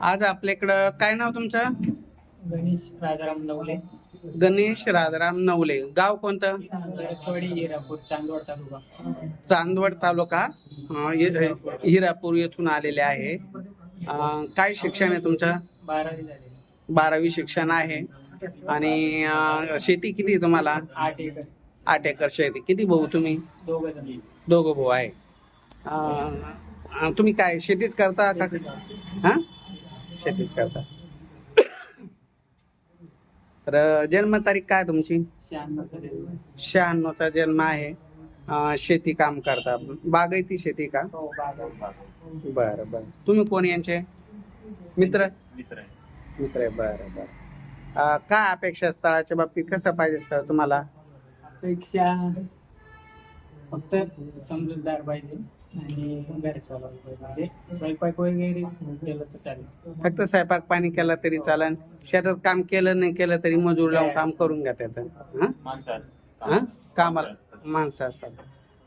आज आपल्याकडं काय नाव तुमचं? गणेश राजाराम नवले. गणेश राजाराम नवले. गाव कोणतं? नरसवाडी हिरापूर चांदवड तालुका. चांदवड तालुका. अं, हि- हिरापूर येथून आलेले आहे. अं, काय शिक्षण आहे तुमचं? बारावी झालेली. बारावी शिक्षण आहे. आणि अं, शेती किती आहे तुम्हाला? आठ एकर. आठ एकर शेती. किती भाऊ तुम्ही? दोघं जण. दोघं भाऊ आहे. अं, अं, तुम्ही काय शेतीच करता का? हा? शेतीच करता. तर जन्मतारीख काय तुमची? शहाण्णवचा जन्म आहे. शेती काम करता. बागायती शेती का? हो बागा बरं बरं. तुम्ही कोण यांचे? मित्र? मित्र आहे. मित्र आहे बरं बरं. काय अपेक्षा स्थळाच्या बाबतीत? कसं पाहिजे स्थळ तुम्हाला? पेक्षा फक्त समजूतदार पाहिजे. आणि म्हणजे स्वयंपाक वगैरे केलं तर चालेल. फक्त स्वयंपाक पाणी केला तरी चालन शेतात काम केलं नाही केलं तरी मजूर लावून काम करून घ्या त्याचं हं? माणसं असतात. हा? कामाला माणसं असतात.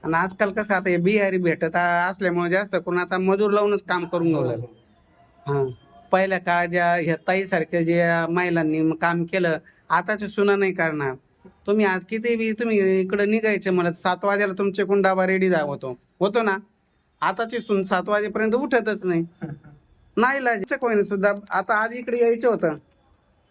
आणि आजकाल कसं आता हे बिहारी भेटत असल्यामुळे जास्त करून आता मजूर लावूनच काम करून घेऊ हा. पहिल्या काळात ज्या ह्या ताईसारख्या ज्या महिलांनी काम केलं आताच्या सुना नाही करणार. तुम्ही आज किती बी तुम्ही इकडे निघायचे मला सात वाजेला तुमचे कोण डाबा रेडी जा होतो. होतो ना? आताची सून सात वाजेपर्यंत उठतच नाही. नाही लाज. कोणी सुद्धा आता आज इकडे यायचं होतं.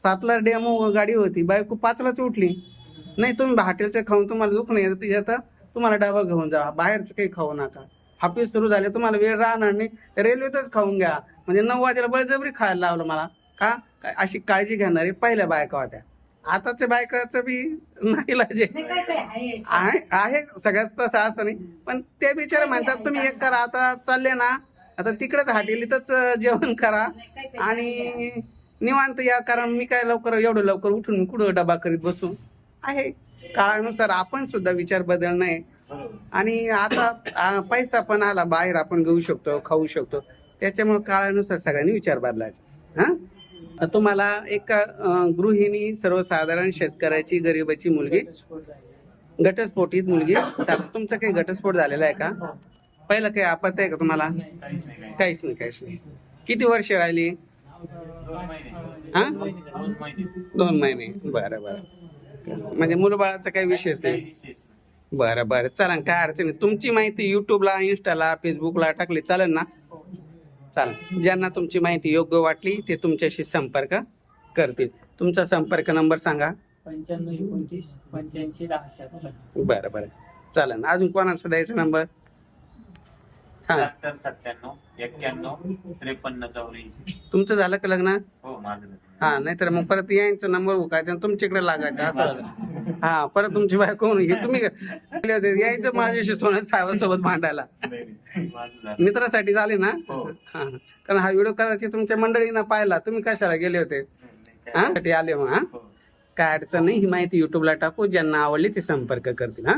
सातला डेमो गाडी होती. बायको पाचलाच उठली. नाही तुम्ही हॉटेलचं खाऊन तुम्हाला दुख नाही येत- येतं. तुम्हाला डाबा घेऊन जा. बाहेरचं काही खाऊ नका. हापीस सुरू झाले तुम्हाला वेळ राहणार नाही. रेल्वेतच खाऊन घ्या. म्हणजे नऊ वाजेला बळजबरी खायला लावलं मला. का? काय अशी काळजी घेणारी पहिल्या बायका होत्या. आताच्या बायकाचं बी नाही लाजे. आहे आहे. सगळ्याच तसं असं नाही. पण ते बिचारे म्हणतात तुम्ही एक करा आता चालले ना आता तिकडेच हॉटेलीतच जेवण करा. आणि निवांत या कारण मी काय लवकर एवढं लवकर उठून कुठं डबा करीत बसू? आहे. काळानुसार आपण सुद्धा विचार बदलणं आहे. आणि आता पैसा पण आला बाहेर आपण घेऊ शकतो खाऊ शकतो. त्याच्यामुळे काळानुसार सगळ्यांनी विचार बदलायचा. हा? तुम्हाला एक गृहिणी सर्वसाधारण शेतकऱ्याची गरीबाची मुलगी घटस्फोट झाले घटस्फोटीत मुलगी. तुमचा काही घटस्फोट झालेला आहे का? पहिलं काही आपत आहे का तुम्हाला? काहीच नाही काहीच नाही. किती वर्ष राहिली? दोन महिने हा? दोन महिने. बरं बरं. म्हणजे मुलबाळाचा काही विषयच नाही विशेष नाही. बरं बरं. चला काय अडचण नाही. तुमची माहिती युट्यूबला इंस्टाला फेसबुकला टाकली. चालेल ना? चालेल. ज्यांना तुमची माहिती योग्य वाटली ते तुमच्याशी संपर्क करतील. तुमचा संपर्क नंबर सांगा. पंच्याण्णव एकोणतीस पंच्याऐंशी दहा बरं बरं. चालेल. अजून कोणाचा द्यायचा नंबर? सांगा. सत्त्याण्णव एक्क्याण्णव त्रेपन्न चौऱ्याऐंशी. तुमचं झालं का लग्न? हो माझं लग्न. हा नाहीतर मग परत यांचा नंबर उकायचा आणि तुमच्याकडे लागायचा असं. हा परत तुमची बायको म्हणून हे तुम्ही होते, यायचं माझ्याशी सोन्या साहेबासोबत भांडायला. मित्रासाठी झाले ना? हो. हा. कारण हा व्हिडिओ कदाचित तुमच्या मंडळीनं पाहिला. तुम्ही कशाला गेले होते? हा? आले मग हा? हो. काय अडचण नाही ही माहिती युट्यूबला टाकू. ज्यांना आवडली ते संपर्क करतील हा?